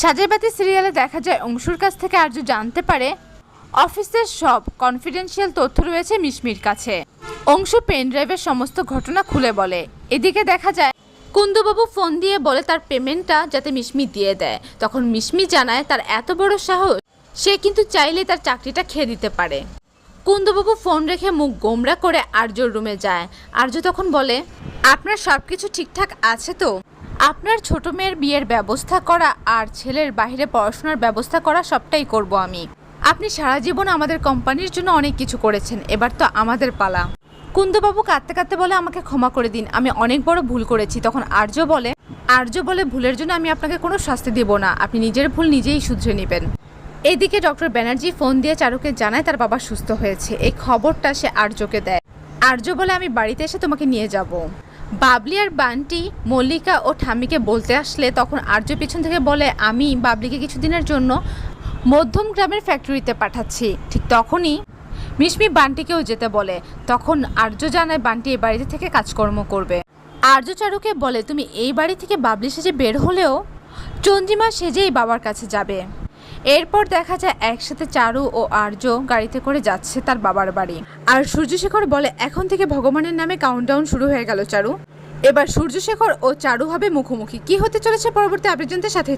সাজের বাতি সিরিয়ালে দেখা যায় অংশুর কাছ থেকে আর্য জানতে পারে, অফিসের সব কনফিডেন্সিয়াল তথ্য রয়েছে মিশমির কাছে। অংশু পেন ড্রাইভের সমস্ত ঘটনা খুলে বলে। এদিকে দেখা যায়, কুন্দবাবু ফোন দিয়ে বলে তার পেমেন্টটা যাতে মিশমি দিয়ে দেয়। তখন মিশমি জানায় তার এত বড় সাহস, সে কিন্তু চাইলে তার চাকরিটা খেয়ে দিতে পারে। কুন্দবাবু ফোন রেখে মুখ গোমরা করে আর্যর রুমে যায়। আর্য তখন বলে, আপনার সব কিছু ঠিকঠাক আছে তো? আপনার ছোট মেয়ের বিয়ের ব্যবস্থা করা আর ছেলের বাইরে পড়াশোনার ব্যবস্থা করা সবটাই করব আমি। আপনি সারা জীবন আমাদের কোম্পানির জন্য অনেক কিছু করেছেন। এবার তো আমাদের পালা। কুন্দবাবু কাঁদতে কাঁদতে বলে, আমাকে ক্ষমা করে দিন। আমি অনেক বড় ভুল করেছি। তখন আর্য বলে আর্য বলে, ভুলের জন্য আমি আপনাকে কোনো শাস্তি দেব না। আপনি নিজের ভুল নিজেই শুধরে নেবেন। এদিকে ডক্টর ব্যানার্জি ফোন দিয়ে চারুকে জানায়, তার বাবা সুস্থ হয়েছে। এই খবরটা সে আর্যকে দেয়। আর্য বলে, আমি বাড়িতে এসে তোমাকে নিয়ে যাব। বাবলি আর বান্টি মল্লিকা ও ঠাম্মিকে বলতে আসলে তখন আর্য পিছন থেকে বলে, আমি বাবলিকে কিছুদিনের জন্য মধ্যম গ্রামের ফ্যাক্টরিতে পাঠাচ্ছি। ঠিক তখনই মিশমি বান্টিকেও যেতে বলে। তখন আর্য জানায়, বান্টি এই বাড়িতে থেকে কাজকর্ম করবে। আর্য চারুকে বলে, তুমি এই বাড়ি থেকে বাবলি সেজে বের হলেও চন্দ্রিমা সেজেই বাবার কাছে যাবে। এরপর দেখা যায় একসাথে চারু ও আর্য গাড়িতে করে যাচ্ছে তার বাবার বাড়ি। আর সূর্যশেখর বলে, এখন থেকে ভগবানের নামে কাউন্টডাউন শুরু হয়ে গেল, চারু। এবার সূর্যশেখর ও চারু হবে মুখোমুখি। কি হতে চলেছে পরবর্তী আপডেট সাথে